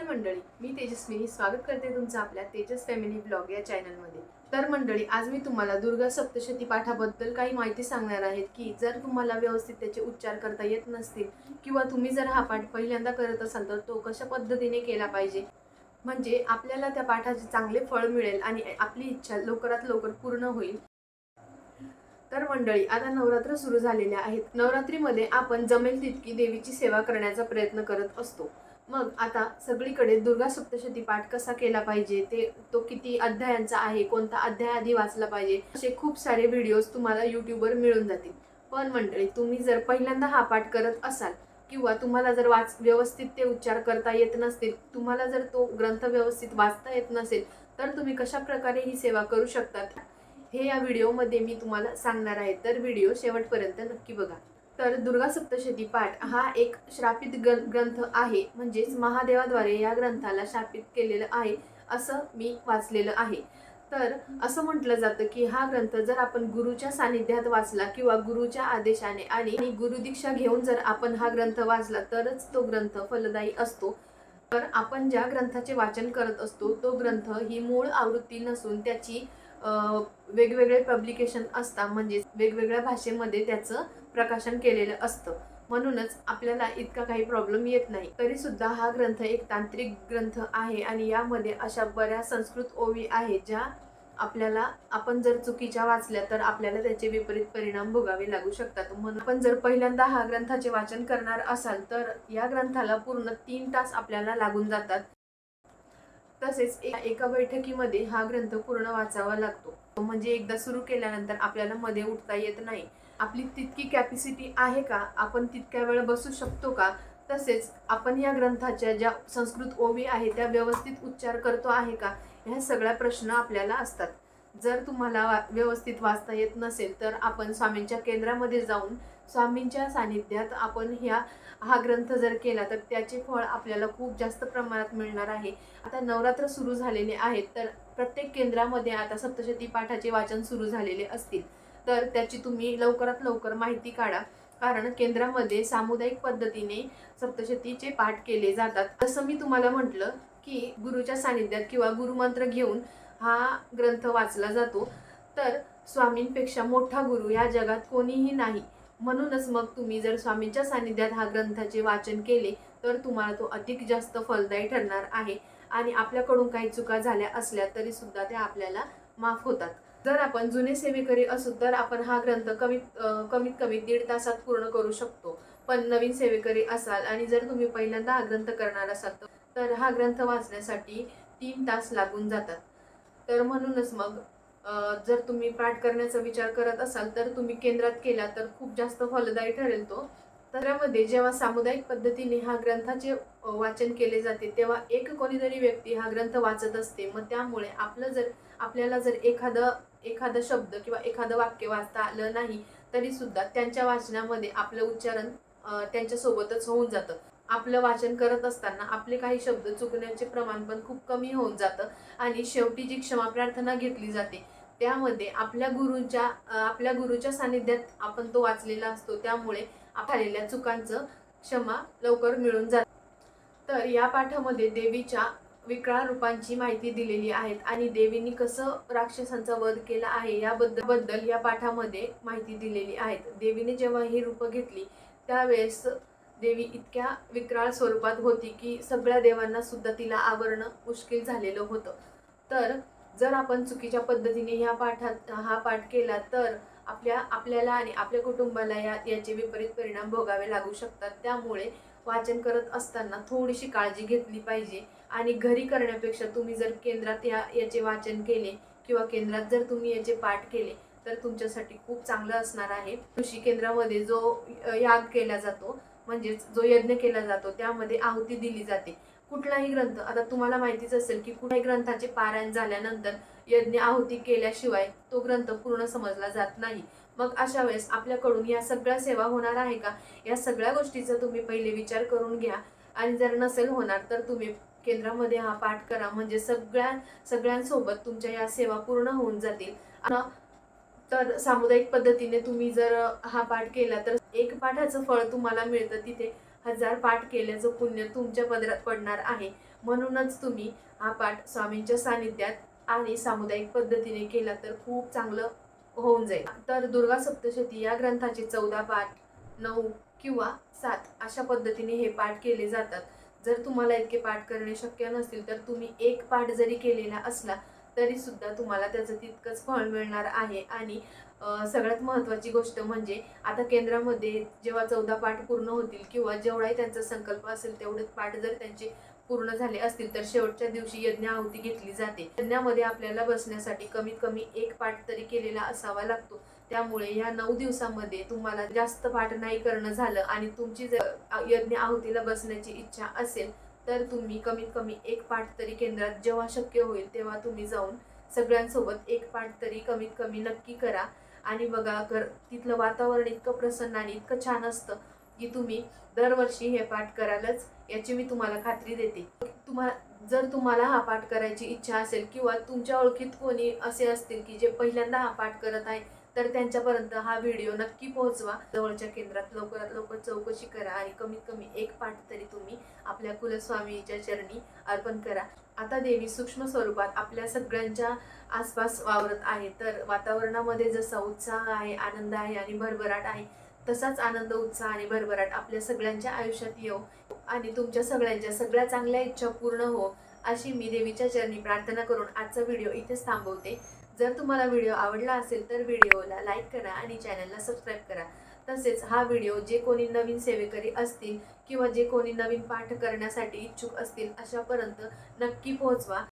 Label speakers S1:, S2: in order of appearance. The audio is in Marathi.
S1: नमस्कार मंडळी. मी तेजस्विनी. स्वागत करते तुमचं आपल्या तेजस फॅमिली ब्लॉग या चॅनलमध्ये तर मंडळी आज मी तुम्हाला दुर्गा सप्तशती पाठाबद्दल काही माहिती सांगणार आहेत की जर तुम्हाला व्यवस्थित त्याचे उच्चार करता येत नसतील किंवा तुम्ही जर हा पाठ पहिल्यांदा करत असाल तर तो कशा पद्धतीने केला पाहिजे? म्हणजे आपल्याला त्या पाठाचे चांगले फळ मिळेल आणि आपली इच्छा लवकरात लवकर पूर्ण होईल. तर मंडळी आता नवरात्र सुरू झालेल्या आहेत. नवरात्रीमध्ये आपण जमेल तितकी देवीची सेवा करण्याचा प्रयत्न करत असतो. मग आता सगळीकडे दुर्गा सप्तशती पाठ कसा केला पाहिजे? ते तो किती अध्यायांचा आहे? कोणता अध्याय आधी वाचला पाहिजे? असे खूप सारे व्हिडिओज तुम्हाला यूट्यूबवर मिळून जातील. पण मंडळी तुम्ही जर पहिल्यांदा हा पाठ करत असाल किंवा तुम्हाला जर वाच व्यवस्थित ते उच्चार करता येत नसतील तुम्हाला जर तो ग्रंथ व्यवस्थित वाचता येत नसेल तर तुम्ही कशा प्रकारे ही सेवा करू शकतात? हे या व्हिडिओमध्ये मी तुम्हाला सांगणार आहे. तर व्हिडिओ शेवटपर्यंत नक्की बघा. तर दुर्गा सप्तशती पाठ हा एक श्रापित ग्रं- ग्रंथ आहे. म्हणजेच महादेवाद्वारे या ग्रंथाला शापित केलेलं आहे असं मी वाचलेलं आहे. तर असं म्हटलं जातं की हा ग्रंथ जर आपण गुरुच्या सानिध्यात वाचला किंवा गुरुच्या आदेशाने आणि गुरुदीक्षा घेऊन जर आपण हा ग्रंथ वाचला तरच तो ग्रंथ फलदायी असतो. तर आपण ज्या ग्रंथाचे वाचन करत असतो तो ग्रंथ ही मूळ आवृत्ती नसून त्याची वेगवेगळे पब्लिकेशन असतात. म्हणजे वेगवेगळ्या भाषेमध्ये त्याचं प्रकाशन केलेलं असतं. म्हणूनच आपल्याला इतका काही प्रॉब्लेम येत नाही. तरी सुद्धा हा ग्रंथ एक तांत्रिक ग्रंथ आहे आणि यामध्ये अशा बऱ्याच संस्कृत ओवी आहेत ज्या आपल्याला आपण जर चुकीच्या वाचल्या तर आपल्याला त्याचे विपरीत परिणाम भोगावे लागू शकतात. म्हणून आपण जर पहिल्यांदा हा ग्रंथाचे वाचन करणार असाल तर या ग्रंथाला पूर्ण तीन तास आपल्याला लागून जातात. तसेच एका बैठकीमध्ये हा ग्रंथ पूर्ण वाचावा लागतो. म्हणजे एकदा सुरू केल्यानंतर आपल्याला मध्ये उठता येत नाही. आपली तितकी कॅपॅसिटी आहे का? आपण तितक्या वेळ बसू शकतो का? तसेच आपण या ग्रंथाच्या ज्या संस्कृत ओवी आहे त्या व्यवस्थित उच्चार करतो आहे का? ह्या सगळ्या प्रश्न आपल्याला असतात. जर तुम्हाला वा- व्यवस्थित वाचता येत नसेल तर आपण स्वामींच्या केंद्रामध्ये जाऊन स्वामींच्या सानिध्यात आपण ह्या हा ग्रंथ जर केला तर त्याचे फळ आपल्याला खूप जास्त प्रमाणात मिळणार आहे. आता नवरात्र सुरू झालेले आहेत तर प्रत्येक केंद्रामध्ये आता सप्तशती पाठाचे वाचन सुरू झालेले असतील. तर त्याची तुम्ही लवकरात लवकर माहिती काढा. कारण केंद्रामध्ये सामुदायिक पद्धतीने सप्तशतीचे पाठ केले जातात. जसं मी तुम्हाला म्हटलं की गुरुच्या सानिध्यात किंवा गुरुमंत्र घेऊन हा ग्रंथ वाचला जातो. तर स्वामींपेक्षा मोठा गुरु या जगात कोणीही नाही. म्हणूनच मग तुम्ही जर स्वामींच्या सानिध्यात हा ग्रंथाचे वाचन केले तर तुम्हाला तो अधिक जास्त फलदायी ठरणार आहे. आणि आपल्याकडून काही चुका झाल्या असल्या तरी सुद्धा त्या आपल्याला माफ होतात. जर आपण जुने सेवेकरी असू तर आपण हा ग्रंथ कमीत कमीत कमी दीड तासात पूर्ण करू शकतो. पण नवीन सेवेकरी असाल आणि जर तुम्ही पहिल्यांदा हा ग्रंथ करणार असाल तर- तर हा ग्रंथ वाचण्यासाठी तीन तास लागून जातात. तर म्हणूनच मग जर तुम्ही पाठ करण्याचा विचार करत असाल तर तुम्ही केंद्रात केला तर खूप जास्त फलदायी ठरेल तो. त्यामध्ये जेव्हा सामुदायिक पद्धतीने हा ग्रंथाचे वाचन केले जाते तेव्हा एक कोणीतरी व्यक्ती हा ग्रंथ वाचत असते. मग त्यामुळे आपलं जर आपल्याला जर एखादं एखादं शब्द किंवा एखादं वाक्य वाचता आलं नाही तरीसुद्धा त्यांच्या वाचनामध्ये आपलं उच्चारण त्यांच्यासोबतच होऊन जातं. आपलं वाचन करत असताना आपले काही शब्द चुकण्याचे प्रमाण पण खूप कमी होऊन जातं आणि शेवटी जी क्षमा प्रार्थना घेतली जाते त्यामध्ये आपल्या गुरूंच्या आपल्या गुरुच्या सानिध्यात आपण तो वाचलेला असतो. त्यामुळे झालेल्या चुकांचं क्षमा लवकर मिळून जाते. तर या पाठामध्ये देवीच्या विकळा रूपांची माहिती दिलेली आहे आणि देवीने कसं राक्षसांचा वध केला आहे याबद्दल बद्दल या पाठामध्ये माहिती दिलेली आहेत देवीने जेव्हा ही रूपं घेतली त्यावेळेस देवी इतक्या विकराळ स्वरूपात होती की सगळ्या देवांना सुद्धा तिला आवरणं मुश्किल झालेलं होतं. तर जर आपण चुकीच्या पद्धतीने ह्या पाठात हा पाठ केला तर आपल्या आपल्याला आणि आपल्या कुटुंबाला या याचे विपरीत परिणाम भोगावे लागू शकतात. त्यामुळे वाचन करत असताना थोडीशी काळजी घेतली पाहिजे. आणि घरी करण्यापेक्षा तुम्ही जर केंद्रात या याचे वाचन केले किंवा केंद्रात जर तुम्ही याचे पाठ केले तर तुमच्यासाठी खूप चांगलं असणार आहे. कृषी केंद्रामध्ये जो याग केला जातो म्हणजेच जो यज्ञ केला जातो त्यामध्ये आहुती दिली जाते. कुठलाही ग्रंथ आता तुम्हाला माहितीच असेल की कुठल्याही ग्रंथाचे पारायण झाल्यानंतर यज्ञ आहुती केल्याशिवाय तो ग्रंथ पूर्ण समजला जात नाही. मग अशा वेळेस आपल्याकडून या सगळ्या सेवा होणार आहे का? या सगळ्या गोष्टीचा तुम्ही पहिले विचार करून घ्या. आणि जर नसेल होणार तर तुम्ही केंद्रामध्ये हा पाठ करा. म्हणजे सगळ्या सगळ्यांसोबत तुमच्या या सेवा पूर्ण होऊन जातील. तर सामुदायिक पद्धतीने तुम्ही जर हा पाठ केला तर एक पाठाचं फळ तुम्हाला मिळतं तिथे हजार पाठ केल्याचं पुण्य तुमच्या पदरात पडणार आहे. म्हणूनच तुम्ही हा पाठ स्वामींच्या सानिध्यात आणि सामुदायिक पद्धतीने केला तर खूप चांगलं होऊन जाईल. तर दुर्गा सप्तशती या ग्रंथाचे चौदा पाठ नऊ किंवा सात अशा पद्धतीने हे पाठ केले जातात. जर तुम्हाला इतके पाठ करणे शक्य नसतील तर तुम्ही एक पाठ जरी केलेला असला तरी सुद्धा तुम्हाला त्याचं तितकंच फळ मिळणार आहे. आणि सगळ्यात महत्त्वाची गोष्ट म्हणजे आता केंद्रामध्ये जेव्हा चौदा पाठ पूर्ण होतील किंवा जेवढाही त्यांचा संकल्प असेल तेवढे पाठ जर त्यांचे पूर्ण झाले असतील तर शेवटच्या दिवशी यज्ञ आहुती घेतली जाते. यज्ञामध्ये आपल्याला बसण्यासाठी कमीत कमी एक पाठ तरी केलेला असावा लागतो. त्यामुळे या नऊ दिवसामध्ये तुम्हाला जास्त पाठ नाही करणं झालं आणि तुमची जर यज्ञ आहुतीला बसण्याची इच्छा असेल तर तुम्ही कमीत कमी एक पाठ तरी केंद्रात जेव्हा शक्य होईल तेव्हा तुम्ही जाऊन सगळ्यांसोबत एक पाठ तरी कमीत कमी नक्की करा. आणि बघा घर तिथलं वातावरण इतकं प्रसन्न आणि इतकं छान असतं की तुम्ही दरवर्षी हे पाठ करालच याची मी तुम्हाला खात्री देते. तुम्हाला जर तुम्हाला हा पाठ करायची इच्छा असेल किंवा तुमच्या ओळखीत कोणी असे असतील की जे पहिल्यांदा हा पाठ करत आहे तर त्यांच्यापर्यंत हा व्हिडिओ नक्की पोहोचवा. जवळच्या केंद्रात लवकरात लवकर चौकशी करा आणि कमीत कमी एक पाठ तरी तुम्ही आपल्या कुलस्वामीच्या चरणी अर्पण करा. आता देवी सूक्ष्म स्वरूपात आपल्या सगळ्यांच्या आसपास वावरत आहे. तर वातावरणामध्ये जसा उत्साह आहे आनंद आहे आणि भरभराट आहे तसाच आनंद उत्साह आणि भरभराट आपल्या सगळ्यांच्या आयुष्यात येऊ आणि तुमच्या सगळ्यांच्या सगळ्या चांगल्या इच्छा पूर्ण हो अशी मी देवीच्या चरणी प्रार्थना करून आजचा व्हिडिओ इथेच थांबवते. जर तुम्हाला व्हिडिओ आवडला असेल तर व्हिडिओला लाईक करा आणि चॅनलला सबस्क्राईब करा. तसेच हा व्हिडिओ जे कोणी नवीन सेवेकरी असतील किंवा जे कोणी नवीन पाठ करण्यासाठी इच्छुक असतील अशापर्यंत नक्की पोहोचवा.